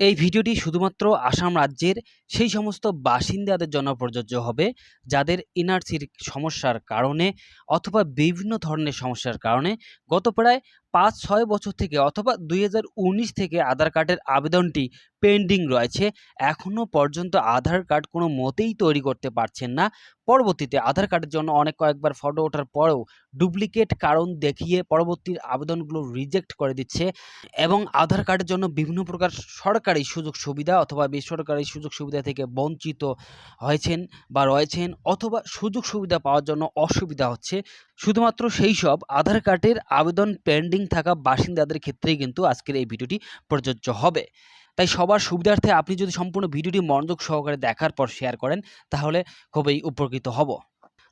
এই ভিডিওটি শুধুমাত্র আসাম রাজ্যের সেই সমস্ত বাসিন্দাদের জন্য প্রযোজ্য হবে, যাদের এনআরসির সমস্যার কারণে অথবা বিভিন্ন ধরনের সমস্যার কারণে। গত প্রায় পাঁচ ছয় বছর থেকে অথবা দুই হাজার উনিশ থেকে আধার কার্ডের আবেদনটি পেন্ডিং রয়েছে। এখনও পর্যন্ত আধার কার্ড কোনো মতেই তৈরি করতে পারছেন না। পরবর্তীতে আধার কার্ডের জন্য অনেক কয়েকবার ফটো ওঠার পরেও ডুপ্লিকেট কারণ দেখিয়ে পরবর্তী আবেদনগুলো রিজেক্ট করে দিচ্ছে এবং আধার কার্ডের জন্য বিভিন্ন প্রকার সরকারি সুযোগ সুবিধা অথবা বেসরকারি সুযোগ সুবিধা থেকে বঞ্চিত হয়েছেন বা রয়েছেন অথবা সুযোগ সুবিধা পাওয়ার জন্য অসুবিধা হচ্ছে। শুধুমাত্র সেই সব আধার কার্ডের আবেদন পেন্ডিং থাকা বাসিন্দাদের ক্ষেত্রেই কিন্তু আজকের এই ভিডিওটি প্রযোজ্য হবে। তাই সবার সুবিধার্থে আপনি যদি সম্পূর্ণ ভিডিওটি মনোযোগ সহকারে দেখার পর শেয়ার করেন, তাহলে খুবই উপকৃত হব।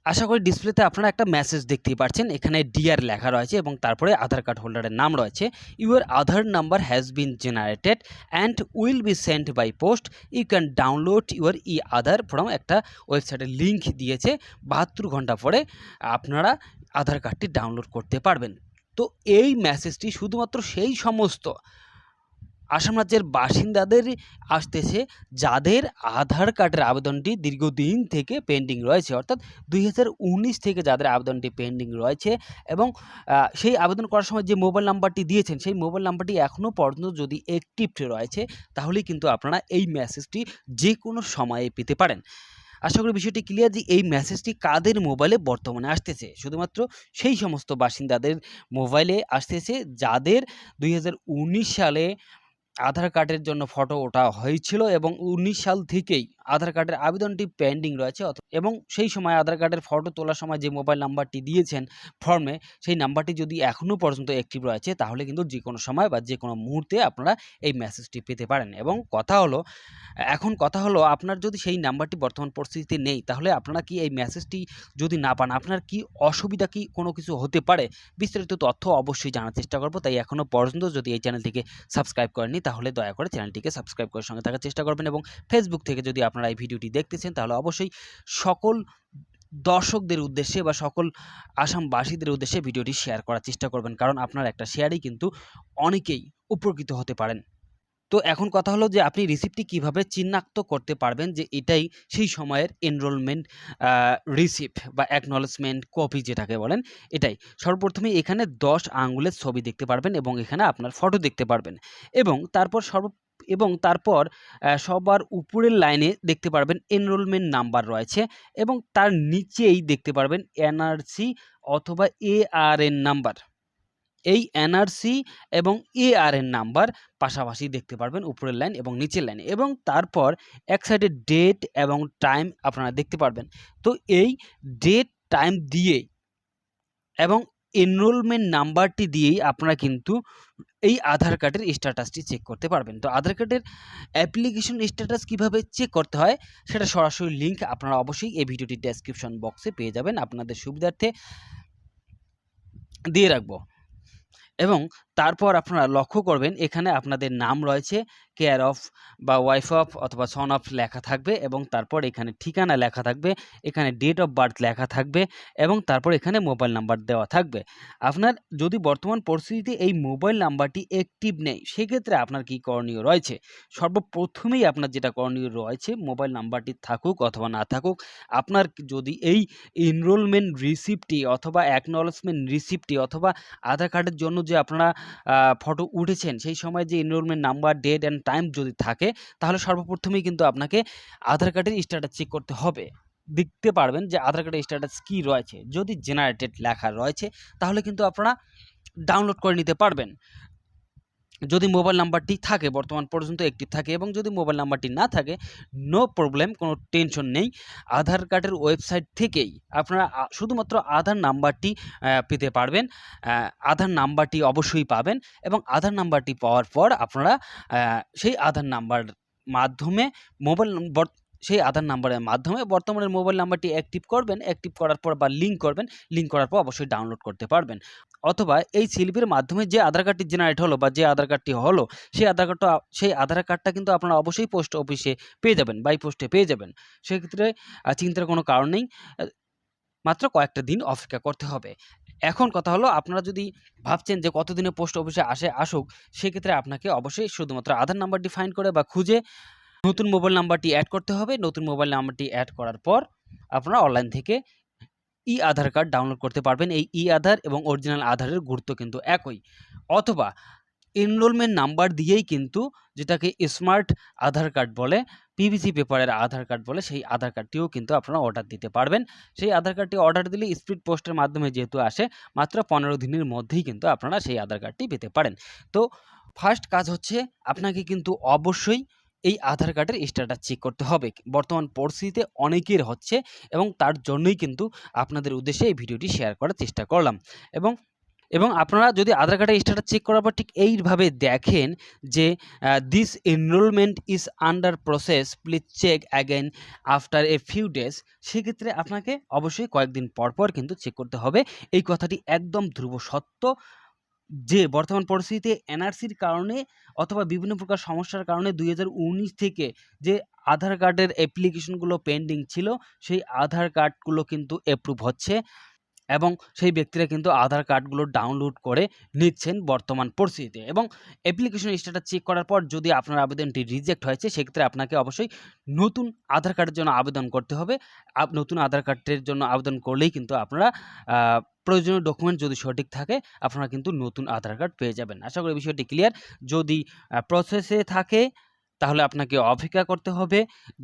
আশা করি ডিসপ্লেতে আপনারা একটা মেসেজ দেখতেই পাচ্ছেন এখানে ডিআর লেখা রয়েছে এবং তারপরে আধার কার্ড হোল্ডারের নাম রয়েছে। Your Aadhaar number has been generated and will be sent by post you can download your e Aadhaar from একটা ওয়েবসাইটের লিঙ্ক দিয়েছে। বাহাত্তর ঘণ্টা পরে আপনারা আধার কার্ডটি ডাউনলোড করতে পারবেন। তো এই মেসেজটি শুধুমাত্র সেই সমস্ত আসাম রাজ্যের বাসিন্দাদের আসতেছে যাদের আধার কার্ডের আবেদনটি দীর্ঘদিন থেকে পেন্ডিং রয়েছে। অর্থাৎ দুই হাজার উনিশ থেকে যাদের আবেদনটি পেন্ডিং রয়েছে এবং সেই আবেদন করার সময় যে মোবাইল নাম্বারটি দিয়েছেন, সেই মোবাইল নাম্বারটি এখনও পর্যন্ত যদি অ্যাক্টিভ রয়েছে, তাহলেই কিন্তু আপনারা এই মেসেজটি যে কোনো সময়ে পেতে পারেন। আশা করি বিষয়টি ক্লিয়ার যে এই মেসেজটি কাদের মোবাইলে বর্তমানে আসতেছে? শুধুমাত্র সেই সমস্ত বাসিন্দাদের মোবাইলে আসতেছে যাদের দুই হাজার উনিশ সালে আধার কার্ডের জন্য ফটো ওঠা হয়েছিল এবং উনিশ সাল থেকেই আধার কার্ডের আবেদনটি পেন্ডিং রয়েছে। এবং সেই সময় আধার কার্ডের ফটো তোলার সময় যে মোবাইল নাম্বারটি দিয়েছেন ফর্মে সেই নাম্বারটি যদি এখনও পর্যন্ত অ্যাক্টিভ রয়েছে, তাহলে কিন্তু যে কোনো সময় বা যে কোনো মুহূর্তে আপনারা এই মেসেজটি পেতে পারেন। এবং কথা হলো, এখন কথা হলো আপনার যদি সেই নাম্বারটি বর্তমান পরিস্থিতিতে নেই, তাহলে আপনারা কি এই মেসেজটি যদি না পান, আপনার কি অসুবিধা কি কোনো কিছু হতে পারে? বিস্তারিত তথ্য অবশ্যই জানার চেষ্টা করব। তাই এখনও পর্যন্ত যদি এই চ্যানেলটিকে সাবস্ক্রাইব করেননি তাহলে দয়া করে চ্যানেলটিকে সাবস্ক্রাইব করার সঙ্গে থাকার চেষ্টা করবেন এবং ফেসবুক থেকে যদি আপনারা এই ভিডিওটি দেখতেছেন, তাহলে অবশ্যই সকল দর্শকদের উদ্দেশ্যে বা সকল আসামবাসীদের উদ্দেশ্যে ভিডিওটি শেয়ার করার চেষ্টা করবেন। কারণ আপনার একটা শেয়ারই কিন্তু অনেকেই উপকৃত হতে পারেন। তো এখন কথা হলো যে, আপনি রিসিপ্টটি কীভাবে চিহ্নাক্ত করতে পারবেন যে, এটাই সেই সময়ের এনরোলমেন্ট রিসিপ্ট বা অ্যাকনলেজমেন্ট কপি যেটাকে বলেন, এটাই। সর্বপ্রথমে এখানে দশ আঙ্গুলের ছবি দেখতে পারবেন এবং এখানে আপনার ফটো দেখতে পারবেন এবং তারপর সর্ব, এবং তারপর সবার উপরের লাইনে দেখতে পারবেন এনরোলমেন্ট নাম্বার রয়েছে এবং তার নিচেই দেখতে পারবেন এনআরসি অথবা এআরএন নাম্বার এই এনআরসি এবং এআরএন নাম্বার পাশাপাশি দেখতে পারবেন উপরের লাইন এবং নিচের লাইন এবং তারপর এক সাইডে ডেট এবং টাইম আপনারা দেখতে পারবেন। তো এই ডেট, টাইম দিয়ে এবং এনরোলমেন্ট নাম্বারটি দিয়েই আপনারা কিন্তু এই আধার কার্ডের স্ট্যাটাসটি চেক করতে পারবেন। তো আধার কার্ডের অ্যাপ্লিকেশন স্ট্যাটাস কীভাবে চেক করতে হয় সেটা সরাসরি লিংক আপনারা অবশ্যই এই ভিডিওটির ডেসক্রিপশন বক্সে পেয়ে যাবেন। আপনাদের সুবিধার্থে দিয়ে রাখব। এবং তারপর আপনারা লক্ষ্য করবেন, এখানে আপনাদের নাম রয়েছে কেয়ার অফ বা ওয়াইফ অফ অথবা সন অফ লেখা থাকবে এবং তারপর এখানে ঠিকানা লেখা থাকবে, এখানে ডেট অফ বার্থ লেখা থাকবে এবং তারপর এখানে মোবাইল নাম্বার দেওয়া থাকবে। আপনার যদি বর্তমান পরিস্থিতিতে এই মোবাইল নাম্বারটি অ্যাক্টিভ নেই, সেক্ষেত্রে আপনার কি করণীয় রয়েছে? সর্বপ্রথমেই আপনার যেটা করণীয় রয়েছে মোবাইল নাম্বারটি থাকুক অথবা না থাকুক, আপনার যদি এই এনরোলমেন্ট রিসিপ্টটি অথবা অ্যাকনলেজমেন্ট রিসিপ্টটি অথবা আধার কার্ডের জন্য যে আপনারা ফটো উঠেছেন, সেই সময় যে enrolment number date and time যদি থাকে, তাহলে সর্বপ্রথমেই কিন্তু আপনাকে আধার কার্ডের স্ট্যাটাস চেক করতে হবে। দেখতে পারবেন যে আধার কার্ডের স্ট্যাটাস কী রয়েছে। যদি জেনারেটেড লেখা রয়েছে, তাহলে কিন্তু আপনারা ডাউনলোড করে নিতে পারবেন। যদি মোবাইল নাম্বারটি থাকে, বর্তমান পর্যন্ত একটি থাকে এবং যদি মোবাইল নাম্বারটি না থাকে নো প্রবলেম কোনো টেনশন নেই। আধার কার্ডের ওয়েবসাইট থেকেই আপনারা শুধুমাত্র আধার নাম্বারটি পেতে পারবেন। আধার নাম্বারটি অবশ্যই পাবেন এবং আধার নাম্বারটি পাওয়ার পর আপনারা সেই আধার নাম্বার মাধ্যমে মোবাইল নম্বর সেই আধার নাম্বারের মাধ্যমে বর্তমানের মোবাইল নাম্বারটি অ্যাক্টিভ করবেন, অ্যাক্টিভ করার পর বা লিঙ্ক করবেন, লিঙ্ক করার পর অবশ্যই ডাউনলোড করতে পারবেন। অথবা এই শিল্পীর মাধ্যমে যে আধার কার্ডটি জেনারেট হলো বা যে আধার কার্ডটি হলো, সেই আধার কার্ডটা, সেই আধার কার্ডটা কিন্তু আপনারা অবশ্যই পোস্ট অফিসে পেয়ে যাবেন বাই পোস্টে পেয়ে যাবেন। সেক্ষেত্রে চিন্তার কোনো কারণ নেই। মাত্র কয়েকটা দিন অপেক্ষা করতে হবে। এখন কথা হলো, আপনারা যদি ভাবছেন যে কতদিনে পোস্ট অফিসে আসে, আসুক, সেক্ষেত্রে আপনাকে অবশ্যই শুধুমাত্র আধার নাম্বারটি ফাইন্ড করে বা খুঁজে নতুন মোবাইল নাম্বারটি অ্যাড করতে হবে। নতুন মোবাইল নাম্বারটি অ্যাড করার পর আপনারা অনলাইন থেকে ই আধার কার্ড ডাউনলোড করতে পারবেন। এই ই আধার এবং অরিজিনাল আধারের গুরুত্ব কিন্তু একই। অথবা এনরোলমেন্ট নাম্বার দিয়েই কিন্তু যেটাকে স্মার্ট আধার কার্ড বলে পিভিসি পেপারের আধার কার্ড বলে, সেই আধার কার্ডটিও কিন্তু আপনারা অর্ডার দিতে পারবেন। সেই আধার কার্ডটি অর্ডার দিলে স্পিড পোস্টের মাধ্যমে যেহেতু আসে, মাত্র পনেরো দিনের মধ্যেই কিন্তু আপনারা সেই আধার কার্ডটি পেতে পারেন। তো ফার্স্ট কাজ হচ্ছে, আপনাকে কিন্তু অবশ্যই এই আধার কার্ডের স্ট্যাটাস চেক করতে হবে। বর্তমান পরিস্থিতিতে অনেকের হচ্ছে এবং তার জন্যই কিন্তু আপনাদের উদ্দেশ্যে এই ভিডিওটি শেয়ার করার চেষ্টা করলাম। এবং এবং আপনারা যদি আধার কার্ডের স্ট্যাটাস চেক করার পর ঠিক এইভাবে দেখেন যে this enrolment is under process please check again after a few days সেক্ষেত্রে আপনাকে অবশ্যই কয়েকদিন পর পর কিন্তু চেক করতে হবে। এই কথাটি একদম ধ্রুব সত্য। যে বর্তমান পরিস্থিতিতে এনআরসির কারণে অথবা বিভিন্ন প্রকার সমস্যার কারণে দুই হাজার উনিশ থেকে যে আধার কার্ডের অ্যাপ্লিকেশনগুলো পেন্ডিং ছিল, সেই আধার কার্ডগুলো কিন্তু অ্যাপ্রুভ হচ্ছে। এবং সেই ব্যক্তিরা কিন্তু আধার কার্ডগুলো ডাউনলোড করে নিচ্ছেন বর্তমান পরিস্থিতিতে। এবং অ্যাপ্লিকেশন স্ট্যাটাস চেক করার পর যদি আপনার আবেদনটি রিজেক্ট হয়েছে, সেক্ষেত্রে আপনাকে অবশ্যই নতুন আধার কার্ডের জন্য আবেদন করতে হবে। নতুন আধার কার্ডের জন্য আবেদন করলেই কিন্তু আপনারা প্রয়োজনীয় ডকুমেন্ট যদি সঠিক থাকে, আপনারা কিন্তু নতুন আধার কার্ড পেয়ে যাবেন। আশা করি বিষয়টি ক্লিয়ার যদি প্রসেসে থাকে তাহলে আপনাকে অপেক্ষা করতে হবে।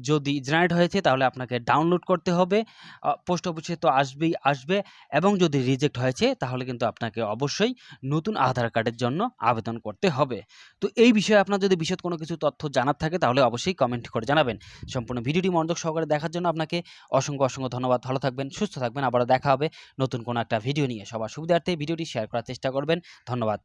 যদি জেনারেট হয়েছে তাহলে আপনাকে ডাউনলোড করতে হবে। পোস্ট অফিসে তো আসবেই, আসবে। এবং যদি রিজেক্ট হয়েছে তাহলে কিন্তু আপনাকে অবশ্যই নতুন আধার কার্ডের জন্য আবেদন করতে হবে। তো এই বিষয়ে আপনার যদি বিশদ কোনো কিছু তথ্য জানার থাকে তাহলে অবশ্যই কমেন্ট করে জানাবেন। সম্পূর্ণ ভিডিওটি মনোযোগ সহকারে দেখার জন্য আপনাকে অসংখ্য অসংখ্য ধন্যবাদ। ভালো থাকবেন, সুস্থ থাকবেন। আবারও দেখা হবে নতুন কোনো একটা ভিডিও নিয়ে। সবার সুবিধার্থে ভিডিওটি শেয়ার করার চেষ্টা করবেন। ধন্যবাদ।